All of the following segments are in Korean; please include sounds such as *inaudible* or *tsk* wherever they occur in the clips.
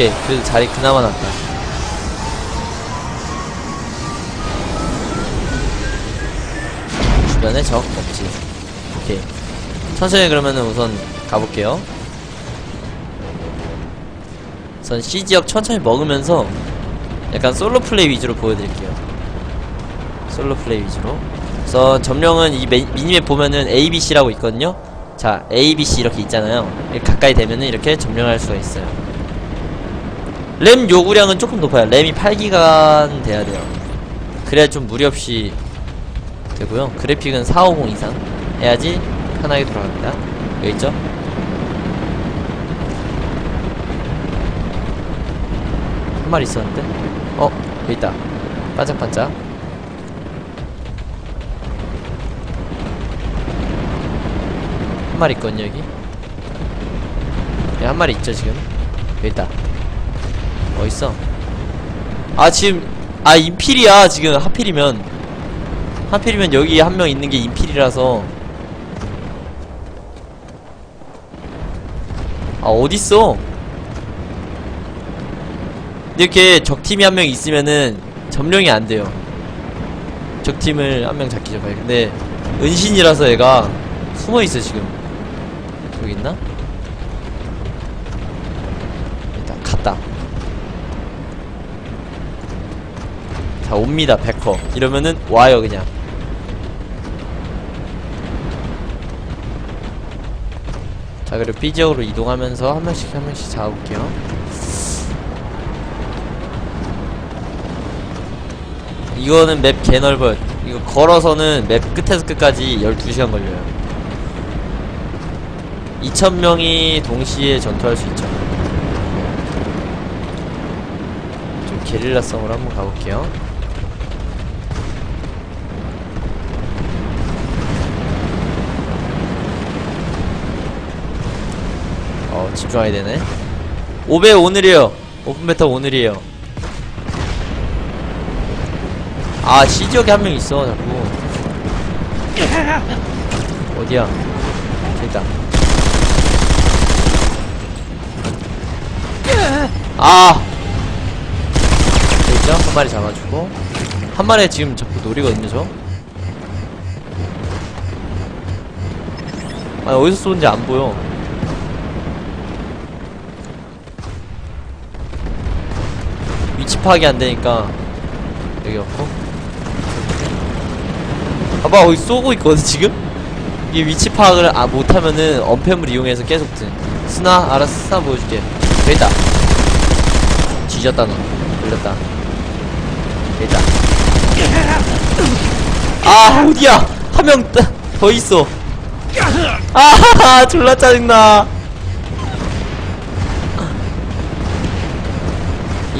오케이 그래도 자리 그나마 낫다. 주변에 적 없지. 오케이. 천천히 그러면은 우선 가볼게요. 우선 C지역 천천히 먹으면서 약간 솔로 플레이 위주로 보여드릴게요. 솔로 플레이 위주로. 우선 점령은 이 메- 미니맵 보면은 ABC라고 있거든요. 자 ABC 이렇게 있잖아요. 가까이 되면은 이렇게 점령할 수가 있어요 램 요구량은 조금 높아요. 램이 8기가 돼야 돼요. 그래야 좀 무리 없이 되고요. 그래픽은 450 이상 해야지 편하게 돌아갑니다. 여기 있죠? 한 마리 있었는데? 어 여기 있다. 반짝반짝. 한 마리 있거든요 여기. 여기 한 마리 있죠 지금. 여기 있다 어딨어. 아 지금 아 인필이야 지금 하필이면. 하필이면 여기 한 명 있는 게 인필이라서. 아 어딨어? 이렇게 적팀이 한 명 있으면은 점령이 안 돼요. 적팀을 한 명 잡기 전에 근데 은신이라서 얘가 숨어있어 지금. 여기 있나? 일단 갔다 자 옵니다 백커 이러면은 와요 그냥. 자 그리고 B 지역으로 이동하면서 한 명씩 한 명씩 잡아볼게요. 이거는 맵 개넓어요. 이거 걸어서는 맵 끝에서 끝까지 12시간 걸려요. 2,000명이 동시에 전투할 수 있죠. 좀 게릴라성으로 한번 가볼게요 어 집중해야 되네. 5배 오늘이에요. 오픈 베타 오늘이에요. 아 C지역에 한 명 있어 자꾸. 어디야? 있다 아! 있죠? 한 마리 잡아주고. 한 마리 지금 자꾸 노리거든요 저. 아, 어디서 쏘는지 안 보여. 파악이 안 되니까 여기 없고. 봐봐, 거기 쏘고 있거든 지금. 이게 위치 파악을 아 못하면은 언팸을 이용해서 계속 드. 스나 알아서 스나 보여줄게. 여기 있다. 뒤졌다 너. 걸렸다. 여기 있다. 아 어디야? 한 명 더 있어. 아하하 *laughs* 졸라 짜증나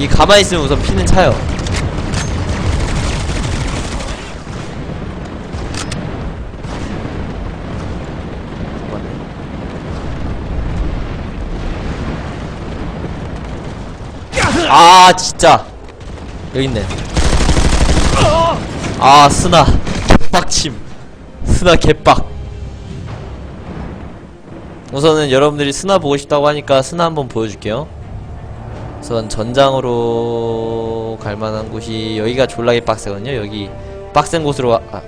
이 가만히 있으면 우선 피는 차요. 아 진짜. 여기 있네. 아 스나. 개빡침. 스나 개빡. 우선은 여러분들이 스나 보고 싶다고 하니까 스나 한번 보여줄게요. 우선 전장으로 갈 만한 곳이 여기가 졸라게 빡세거든요. 여기 빡센 곳으로 가, 아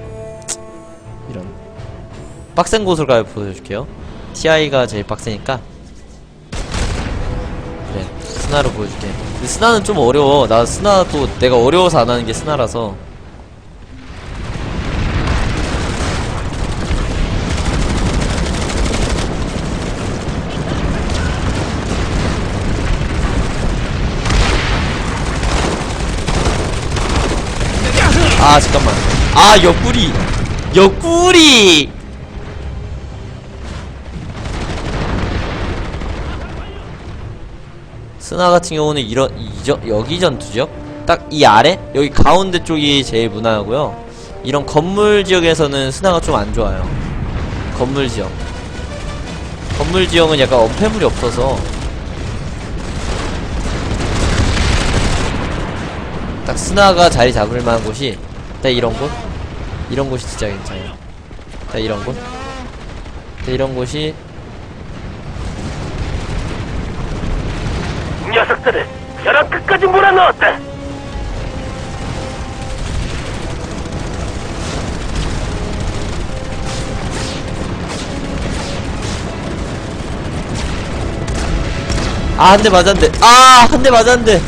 *tsk* 이런 빡센 곳으로 가요 보여줄게요. TI가 제일 빡세니까 그래 스나로 보여줄게. 근데 스나는 좀 어려워. 나 스나 또 내가 어려워서 안 하는 게 스나라서. 아 잠깐만. 아 옆구리. 옆구리! 스나 같은 경우는 이런 이저 여기 전투죠 딱 이 아래? 여기 가운데 쪽이 제일 무난하고요. 이런 건물 지역에서는 스나가 좀 안 좋아요. 건물 지역. 건물 지역은 약간 엄폐물이 없어서. 딱 스나가 자리 잡을 만한 곳이 딱 이런 곳 이런 곳이 진짜 괜찮아요 딱 이런 곳딱 이런 곳이 녀석들을 벼랑 끝까지 몰아넣었다. 아, 한 대 맞았는데. 아, 한 대 맞았는데.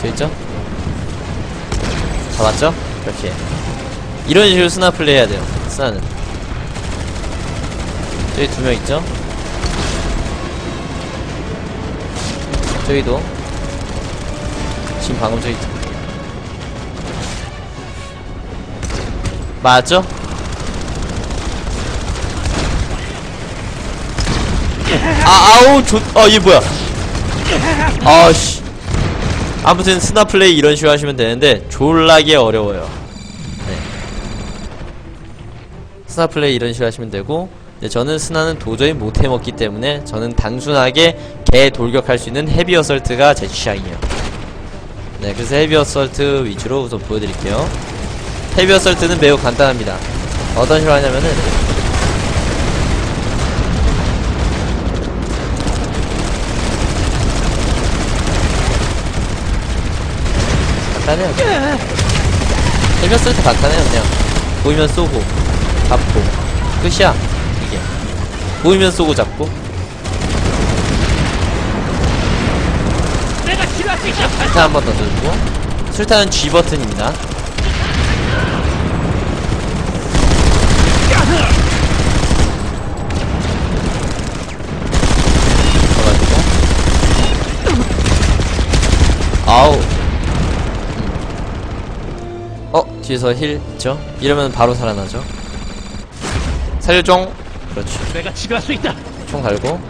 저 있죠? 잡았죠? 그렇게. 이런 식으로 스나 플레이 해야 돼요. 스나는. 저기 두 명 있죠? 저기도. 지금 방금 저기. 맞죠? 아, 아우, 좋, 아, 얘 뭐야. 아씨. 아무튼 스나 플레이 이런 식으로 하시면 되는데, 졸라게 어려워요. 네. 스나 플레이 이런 식으로 하시면 되고, 네, 저는 스나는 도저히 못 해먹기 때문에, 저는 단순하게 개 돌격할 수 있는 헤비 어설트가 제 취향이에요. 네, 그래서 헤비 어설트 위주로 우선 보여드릴게요. 헤비 어설트는 매우 간단합니다. 어떤 식으로 하냐면은, 간단해요. 헤비 어설트 간단해요, 그냥. 보이면 쏘고, 잡고. 끝이야, 이게. 보이면 쏘고 잡고. 술탄 한번 던져주고 술탄은 G 버튼입니다 아우 뒤에서 힐 있죠 이러면 바로 살아나죠? 살려종. 그렇지 내가 지나갈 수 있다. 총 달고.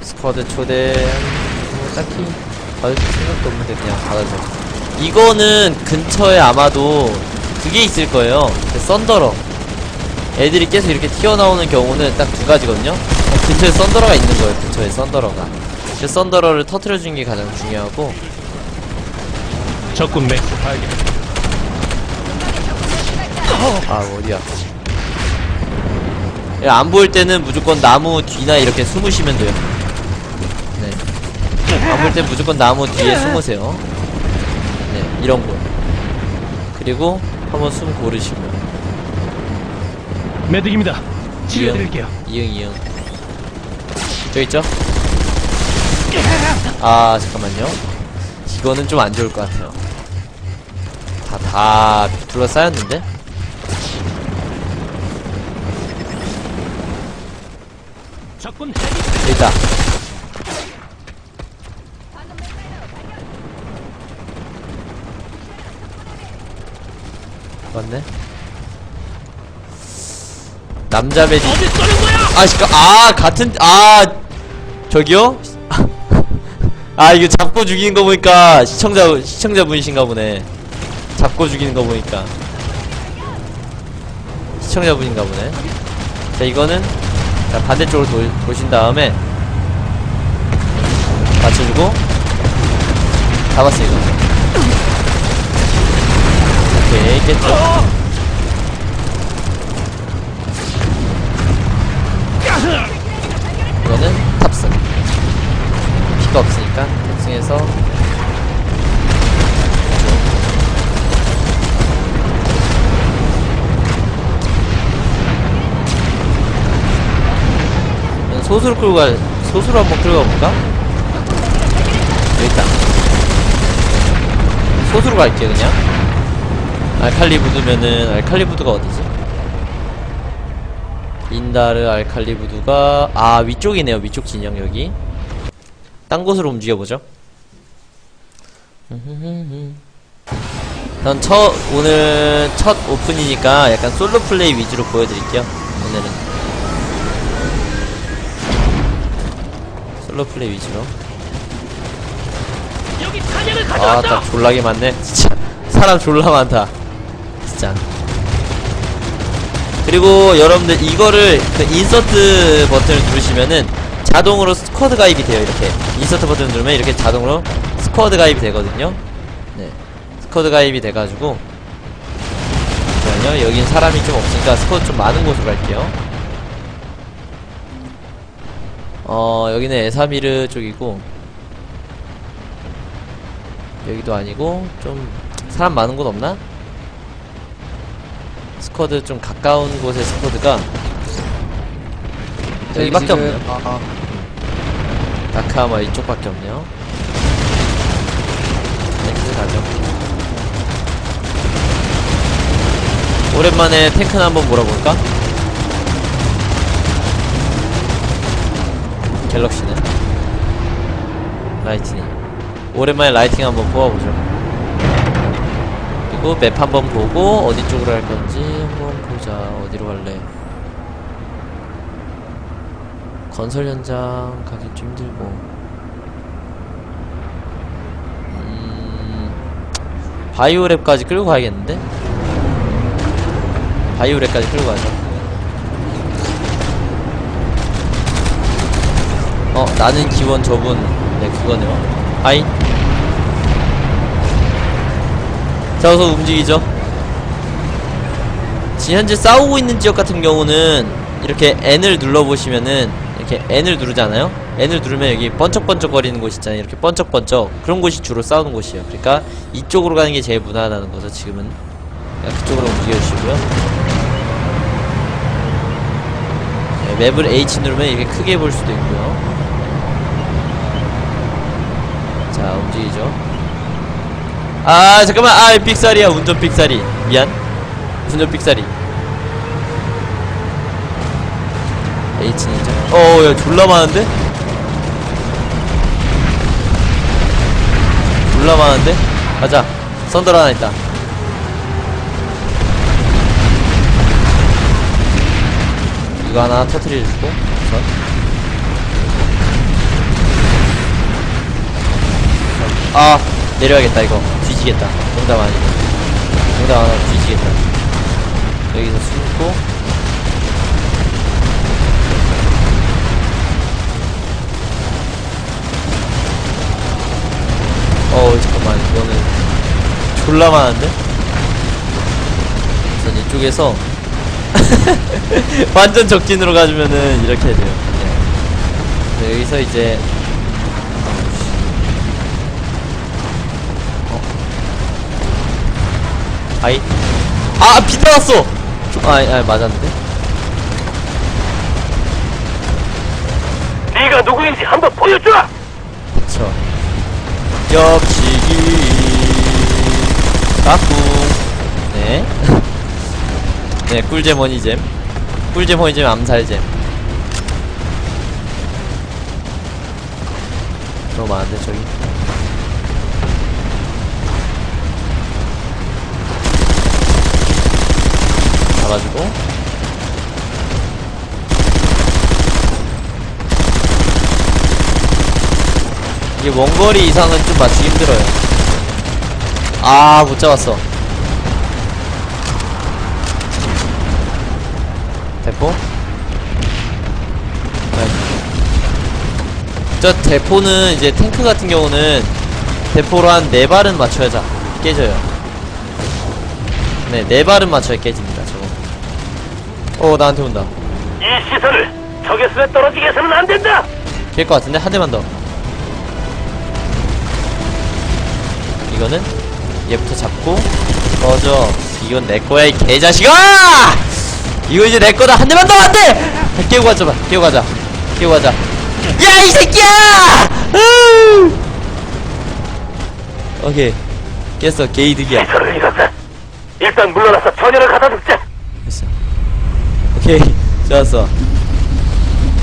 스쿼드 초대. 뭐 딱히 받을 생각도 없는데 그냥 받아줘. 이거는 근처에 아마도 그게 있을 거예요. 그 썬더러. 애들이 계속 이렇게 튀어나오는 경우는 딱 두 가지거든요. 근처에 썬더러가 있는 거예요 근처에 썬더러가 그 썬더러를 터트려주는 게 가장 중요하고. 적군 맥스 발견. 아 어디야. 야, 안 보일 때는 무조건 나무 뒤나 이렇게 숨으시면 돼요. 네 안 보일 땐 무조건 나무 뒤에 숨으세요. 네 이런 거. 그리고 한번 숨 고르시고 매듭입니다. 치료해드릴게요. 이응 이응. 저 있죠? 아 잠깐만요 이거는 좀 안 좋을 것 같아요 다 다 둘러싸였는데? 있다 맞네 남자 거야? 아 잠깐 아 같은 아 저기요? 아 이거 잡고 죽이는 거 보니까 시청자 시청자분이신가 보네. 잡고 죽이는 거 보니까. 시청자분인가 보네. 자 이거는 자 반대쪽으로 도, 도신 다음에 맞춰주고 잡았어 이거. 오케이 깼죠 탑승해서 소수로 끌고 갈 소수로 한번 끌고 가볼까? 있다 소수로 갈게 그냥 알칼리부드면은 알칼리부드가 어디지? 인다르 알칼리부드가 아 위쪽이네요 위쪽 진영 여기 딴 곳으로 움직여보죠 전 첫 오늘 첫 오픈이니까 약간 솔로 플레이 위주로 보여드릴게요 오늘은 솔로 플레이 위주로 아. 딱 졸라게 많네. 진짜 사람 졸라 많다. 진짜. 그리고 여러분들 이거를 그 인서트 버튼을 누르시면은 자동으로 스쿼드 가입이 돼요. 이렇게 인서트 버튼을 누르면 이렇게 자동으로 스쿼드 가입이 되거든요. 네, 스쿼드 가입이 돼가지고 잠시만요. 여긴 사람이 좀 없으니까 스쿼드 좀 많은 곳으로 갈게요. 어, 여기는 에사미르 쪽이고, 여기도 아니고, 좀, 사람 많은 곳 없나? 스쿼드 좀 가까운 곳의 스쿼드가, 여기밖에 없네요. 아, 아, 다카마 이쪽밖에 없네요. 탱크 가죠. 오랜만에 탱크나 한번 몰아볼까? 갤럭시는 라이트닝. 오랜만에 라이팅 한번 뽑아보죠. 그리고 맵 한번 보고 어디 쪽으로 할 건지 한번 보자. 어디로 갈래? 건설 현장 가기 좀 힘들고 음... 바이오랩까지 끌고 가야겠는데? 바이오랩까지 끌고 가자 어 나는 기원 저분. 네 그거네요. 하이. 자 어서 움직이죠. 지금 현재 싸우고 있는 지역 같은 경우는 이렇게 N을 눌러보시면은 이렇게 N을 누르잖아요. N을 누르면 여기 번쩍번쩍 거리는 곳 있잖아요. 이렇게 번쩍번쩍. 그런 곳이 주로 싸우는 곳이에요. 그러니까 이쪽으로 가는 게 제일 무난하다는 거죠 지금은 그쪽으로 움직여주시고요. 네, 맵을 H 누르면 이렇게 크게 볼 수도 있고요. 자 움직이죠. 아 잠깐만. 아 삑사리야. 운전 삑사리 미안. 운전 삑사리 H는 어야 졸라 많은데? 졸라 많은데? 가자. 썬더 하나 있다 이거 하나 터트려주고. 우선 아 내려야겠다 이거. 뒤지겠다. 농담 아니고. 농담 안 하고 뒤지겠다. 여기서 숨고. 어우 잠깐만. 이거는 졸라 많은데? 우선 이쪽에서 *laughs* 완전 적진으로 가주면은 이렇게 돼요 네. 네, 여기서 이제 어. 아이 아 비타났어 아, 아 맞았는데 네가 누구인지 한번 보여줘. 그쵸 엽치기 까꿍 네. *laughs* 네 꿀잼 허니잼. 꿀잼 허니잼 암살잼. 너무 많은데 저기? 잡아주고. 이게 원거리 이상은 좀 맞추기 힘들어요. 아 못 잡았어 대포? 나이스. 저 대포는 이제 탱크 같은 경우는 대포로 한 네 발은 맞춰야 자 깨져요. 네, 네 발은 맞춰야 깨집니다 저거. 어 나한테 온다. 이 시설을 적의 수에 떨어지게 해서는 안 된다. 깰것 같은데? 한 대만 더. 이거는 얘부터 잡고 꺼져. 이건 내 거야 이 개자식아 이거 이제 내 거다. 한 대만 더 안돼 깨고 가자 봐. 깨고 가자. 깨고 가자. 야 이 새끼야! 으! 오케이. 깼어. 게이득이야. 시설을 잃었다. 일단 물러나서 전열을 갖다 둡자. 됐어. 오케이. 좋았어.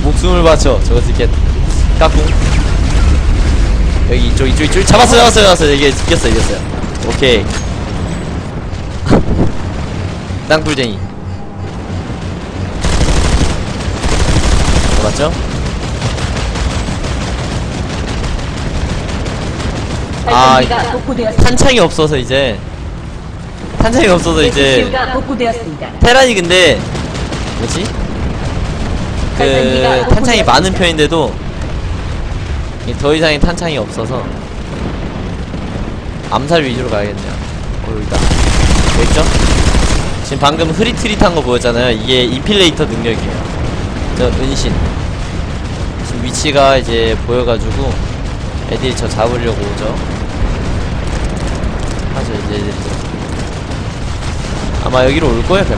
목숨을 바쳐. 저거 새끼 까꿍. 여기 이쪽 이쪽 이쪽. 잡았어 잡았어 잡았어. 이게 이겼어 이겼어요. 오케이. *laughs* 땅굴쟁이 잡았죠? 아 발전기가 복구되었습니다. 탄창이 없어서 이제 탄창이 없어서 이제 복구되었습니다. 테란이 근데 뭐지? 그 탄창이 많은 편인데도 더 이상의 탄창이 없어서 암살 위주로 가야겠네요. 어 여기다. 여기 있죠? 지금 방금 흐릿흐릿한 거 보였잖아요. 이게 인필레이터 능력이에요. 저 은신. 지금 위치가 이제 보여가지고 애들이 저 잡으려고 오죠. 하죠 이제 애들이. 아마 여기로 올 거예요, 100%.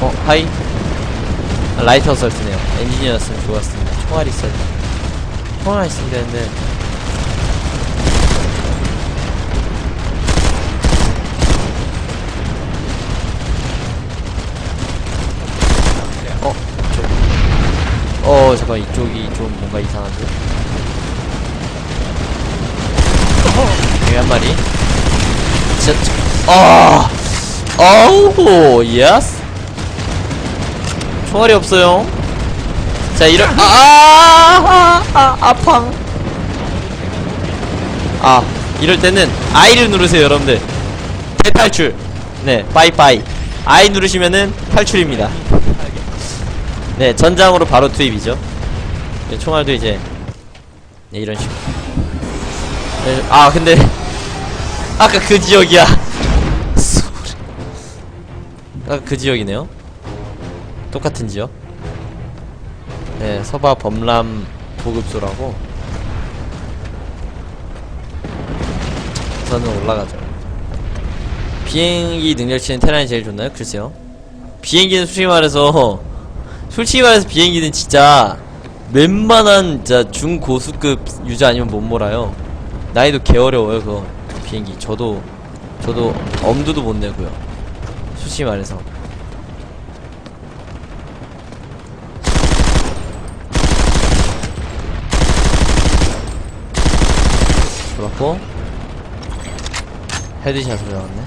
어, 하이. 아, 라이터 설트네요. 엔지니어였으면 좋았습니다. 총알이 있어야 돼. 총알 있으면 되는데. 좀 뭔가 이상한데. 여기 한 마리. 진짜, 저- 아, 어우, 예스. 총알이 없어요. 자, 이런, 아, 아, 아, 아, 아팡. 아, 이럴 때는 I를 누르세요, 여러분들. 대탈출. 네, 빠이빠이. I 누르시면은 탈출입니다. 네, 전장으로 바로 투입이죠. 네, 총알도 이제 네, 이런 식으로. 네, 아, 근데 *laughs* 아까 그 지역이야. *laughs* 아까 그 지역이네요. 똑같은 지역. 네, 서바 범람 보급소라고. 저는 올라가죠. 비행기 능력치는 테란이 제일 좋나요? 글쎄요. 비행기는 솔직히 말해서 *laughs* 솔직히 말해서 비행기는 진짜 웬만한 진짜 중고수급 유저 아니면 못 몰아요. 나이도 개 어려워요 그거 비행기. 저도 저도 엄두도 못 내고요. 솔직히 말해서. 좋았고 헤드샷으로 나왔네.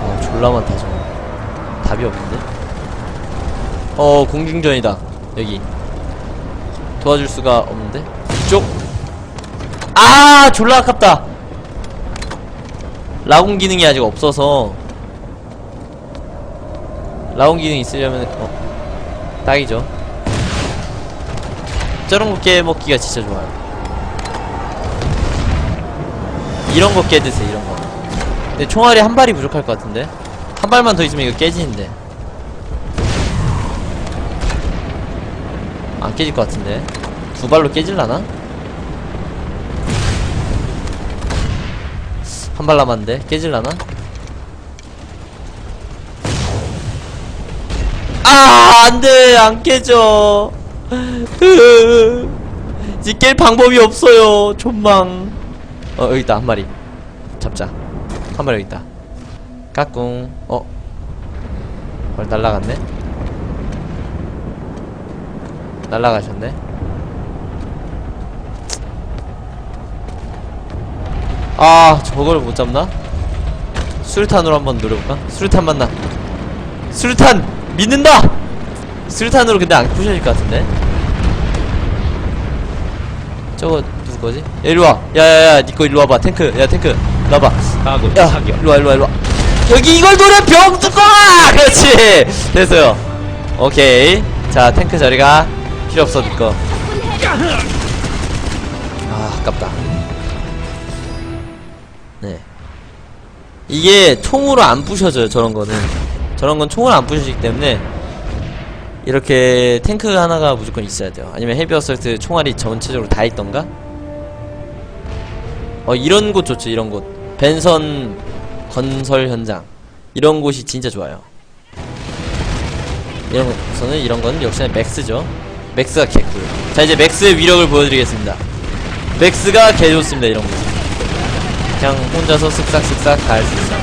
어, 졸라 많다, 저거. 답이 없는데? 어, 공중전이다. 여기. 도와줄 수가 없는데? 이쪽? 아! 졸라 아깝다! 라군 기능이 아직 없어서. 라군 기능 있으려면, 어, 딱이죠. 저런 거 깨먹기가 진짜 좋아요. 이런 거 깨드세요, 이런 거. 근데 총알이 한 발이 부족할 것 같은데? 한 발만 더 있으면 이거 깨지는데. 안 깨질 것 같은데. 두 발로 깨질라나? 한 발 남았는데. 깨질라나? 아, 안 돼! 안 깨져! *laughs* 이제 깰 방법이 없어요. 존망. 어, 여기 있다. 한 마리. 잡자. 한 마리 여기 있다. 까꿍. 어. 벌 날라갔네. 날라가셨네. 아, 저걸 못 잡나? 수류탄으로 한번 노려볼까? 수류탄 만나. 수류탄! 믿는다! 수류탄으로 근데 안 부셔질 것 같은데? 저거 누구 거지? 야, 일로 와. 야야야, 니거 일로 와봐. 탱크. 야 탱크. 일로 와봐. 아군 야, 사격. 일로 와, 일로 와, 일로 와. 여기 이걸 노려 병뚜껑아! 그렇지. 됐어요. 오케이. 자, 탱크 자리가 필요 없어 니거. 아, 아깝다. 네. 이게 총으로 안 부셔져요. 저런 거는. 저런 건 총으로 안 부셔지기 때문에 이렇게 탱크 하나가 무조건 있어야 돼요. 아니면 헤비 어설트 총알이 전체적으로 다 있던가? 어 이런 곳 좋죠. 이런 곳. 벤선 건설 현장. 이런 곳이 진짜 좋아요. 이런 곳에서는 이런 건 역시나 맥스죠. 맥스가 개꿀. 자 이제 맥스의 위력을 보여드리겠습니다. 맥스가 개 좋습니다. 이런 곳. 그냥 혼자서 쓱싹쓱싹 다 할 수 있어.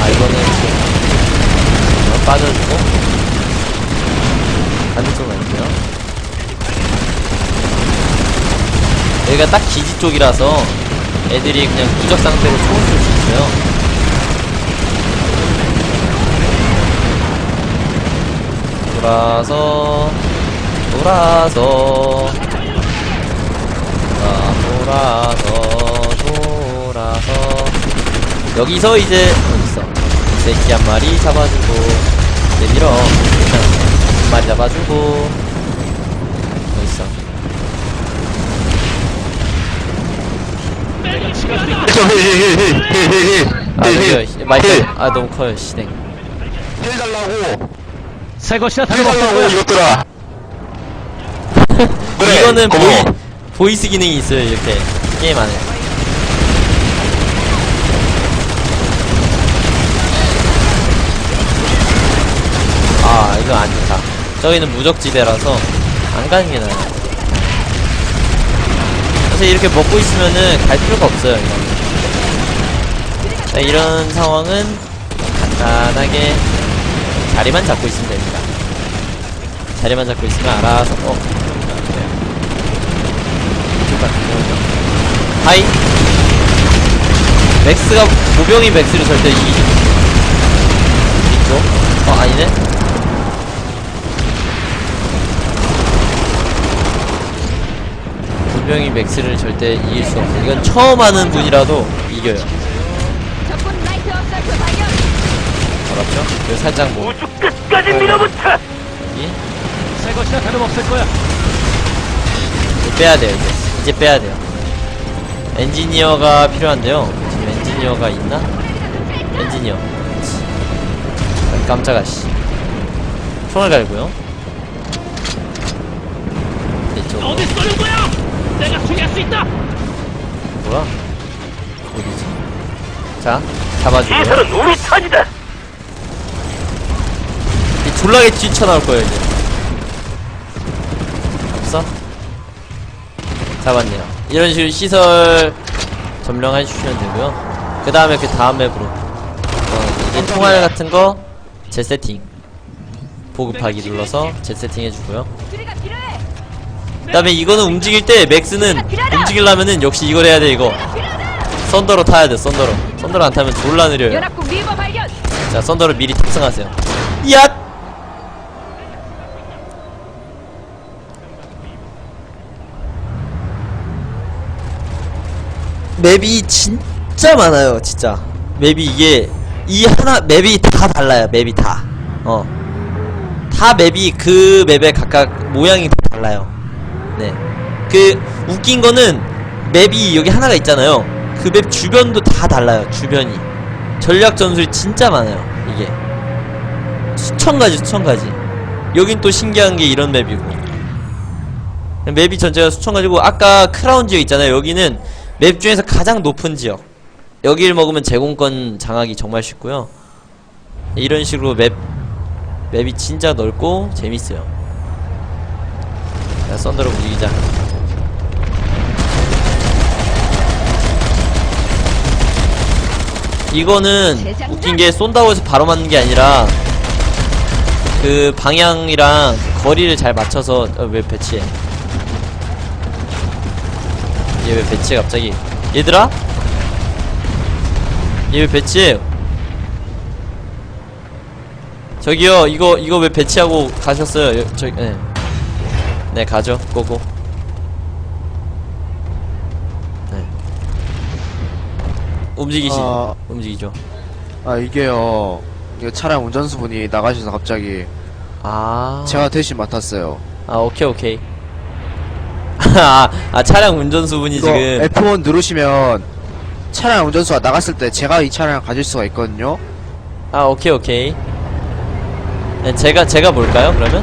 아 이거는 이거 빠져주고 반대쪽 아니고요. 여기가 딱 기지 쪽이라서 애들이 그냥 무적 상태로 총을 쏠수 있어요. 돌아서 돌아서. 아, 돌아서 돌아서. 여기서 이제 어딨어 새끼 한 마리 잡아주고 이제 밀어. 한 마리 잡아주고. 어딨어 아 저기요 마이크. 아 너무 커요 시댕 해달라고 새 것이나 거야. 이것들아? *laughs* 그래, 이거는 고마워. 보이, 보이스 기능이 있어요 이렇게. 게임 안에. 아 이거 안 좋다. 저기는 무적지대라서 안 가는 게 나아요. 사실 이렇게 먹고 있으면은 갈 필요가 없어요 이거 자, 이런 상황은 간단하게 자리만 잡고 있으면 됩니다. 자리만 잡고 있으면 알아서 어. 이쪽 같은 경우죠 하이. 맥스가 모병이 맥스를 절대 이기지 이쪽. 어 아니네. 모병이 맥스를 절대 이길 수 없어 이건 처음 하는 분이라도 이겨요 적군 라이트 어설트 발견. 알았죠? 그리고 살짝 뭐 우주 끝까지 밀어붙여. 여기 새 것이나 다름없을 거야. 이제 빼야 돼요 이제 이제 빼야 돼요 엔지니어가 필요한데요 지금 엔지니어가 있나? 엔지니어. 아, 깜짝아 씨 총알 갈고요 이쪽으로 어디 쏘는 거야? 내가 수리할 수 있다. 뭐야? 어디지? 자 잡아주고요 시설은 우리 차지다. 이 졸라게 뛰쳐나올 거예요 이제. 없어? 잡았네요. 이런 식으로 시설 점령해 주시면 되고요. 그 다음에 그 다음 맵으로. 어, 이제 총알 같은 거 재세팅. 보급하기 눌러서 재세팅 해주고요. 그 다음에 이거는 움직일 때 맥스는 움직이려면은 역시 이걸 해야 돼 이거. 썬더로 타야 돼 썬더로. 썬더로 안 타면 졸라 느려요. 자 썬더를 미리 탑승하세요. 야 맵이 진짜 많아요 진짜. 맵이 이게 이 하나 맵이 다 달라요 맵이 다 어 다 맵이 그 맵에 각각 모양이 다 달라요. 네 그 웃긴 거는 맵이 여기 하나가 있잖아요. 그 맵 주변도 다 달라요 주변이. 전략 전술이 진짜 많아요 이게. 수천 가지 수천 가지. 여긴 또 신기한 게 이런 맵이고. 맵이 전체가 수천 가지고 아까 크라운 지역 있잖아요. 여기는 맵 중에서 가장 높은 지역. 여기를 먹으면 제공권 장악이 정말 쉽고요. 이런 식으로 맵 맵이 진짜 넓고 재밌어요. 자 썬더로 움직이자. 이거는 웃긴 게 쏜다고 해서 바로 맞는 게 아니라 그 방향이랑 거리를 잘 맞춰서 어, 왜 배치해? 얘 왜 배치해 갑자기? 얘들아? 얘 왜 배치해? 저기요 이거 이거 왜 배치하고 가셨어요? 여, 저 네. 네 가죠 고고. 네. 움직이시 아. 움직이죠. 아 이게요 이거 차량 운전수분이 나가셔서 갑자기 아. 제가 대신 맡았어요 아 오케이 오케이 *laughs* 아, 아 차량 운전수분이 이거 지금. F1 누르시면 차량 운전수가 나갔을 때 제가 이 차량을 가질 수가 있거든요. 아 오케이 오케이. 네, 제가 제가 뭘까요 그러면?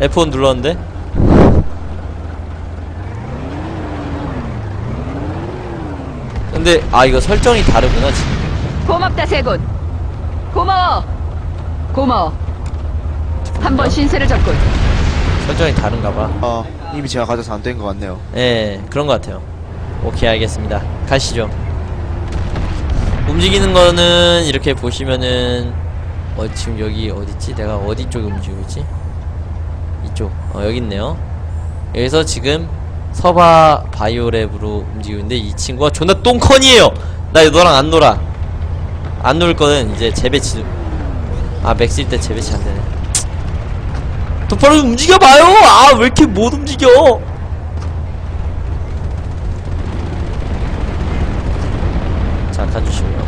F1 눌렀는데? 근데 아 이거 설정이 다르구나 지금. 고맙다 세군. 고마워. 고마워. 한 번 신세를 졌군. 설정이 다른가봐 아 이미 제가 가져서 안 된 것 같네요 예, 그런 것 같아요. 오케이, 알겠습니다. 가시죠. 움직이는 거는 이렇게 보시면은 어 지금 여기 어딨지? 내가 어디 쪽에 움직이고 있지? 이쪽. 어 여기 있네요. 여기서 지금 서바 바이오랩으로 움직이고 있는데 이 친구가 존나 똥컨이에요. 나 너랑 안 놀아. 안 놀 거는 이제 재배치. 아 맥스일 때 재배치 안 되네. 똑바로 움직여봐요. 아 왜 이렇게 못 움직여? 자 가주시고요.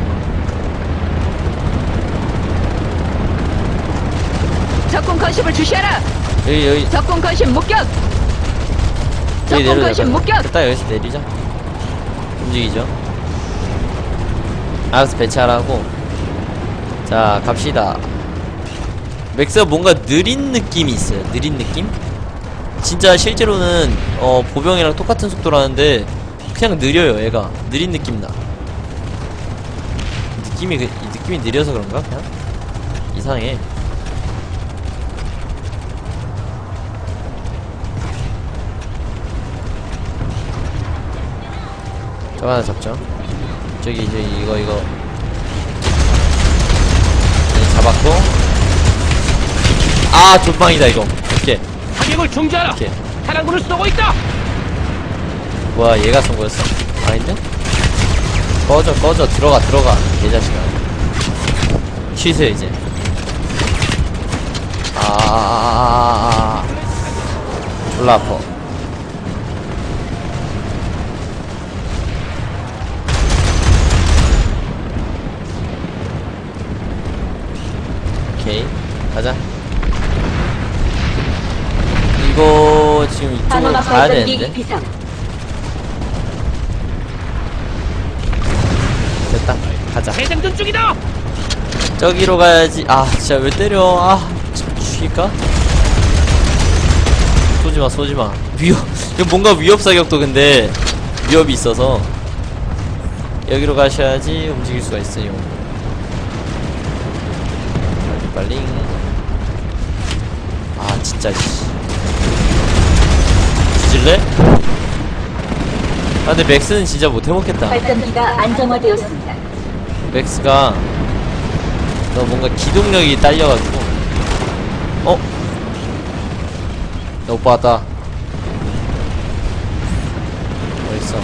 적군 컨셉을 주시하라. 여기 여기 적군 건심 목격. 여기 적군 건심 목격. 딱 여기서 내리자 움직이죠 알아서 배치하라고 자 갑시다 맥스가 뭔가 느린 느낌이 있어요. 느린 느낌? 진짜 실제로는 어 보병이랑 똑같은 속도라는데 그냥 느려요 얘가. 느린 느낌 나. 느낌이 그, 이 느낌이 느려서 그런가 그냥? 이상해. 저거 하나 잡죠? 저기 저기 이거 이거. 네, 잡았고 아 존망이다 이거. 오케이. 사격을 중지하라. 오케이. 사랑군을 쏘고 있다. 뭐야 얘가 쏜 거였어? 아닌데? 꺼져 꺼져. 들어가 들어가. 개자식아. 쉬세요 이제. 아 졸라 아파. 오케이. 가자 이거 지금 이쪽으로 가야 되는데. 됐다. 가자. 중이다. 저기로 가야지. 아 진짜 왜 때려? 아 참, 죽일까? 쏘지마 쏘지마. 위협 이거 뭔가 위협 사격도 근데 위협이 있어서. 여기로 가셔야지 움직일 수가 있어요. 빨리 빨리. 아 진짜 씨 뒤질래? 아 근데 맥스는 진짜 못 해먹겠다 발전기가 안정화되었습니다. 맥스가 너 뭔가 기동력이 딸려가지고 어? 너 오빠 왔다 어딨어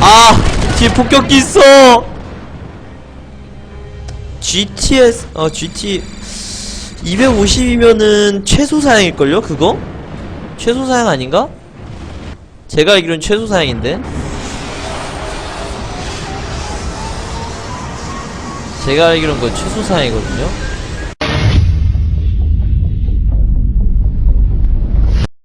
아! 뒤에 폭격기 있어! GTS 어 GT 250이면은 최소 사양일걸요 그거? 최소 사양 아닌가? 제가 알기로는 최소 사양인데 제가 알기로는 그거 최소 사양이거든요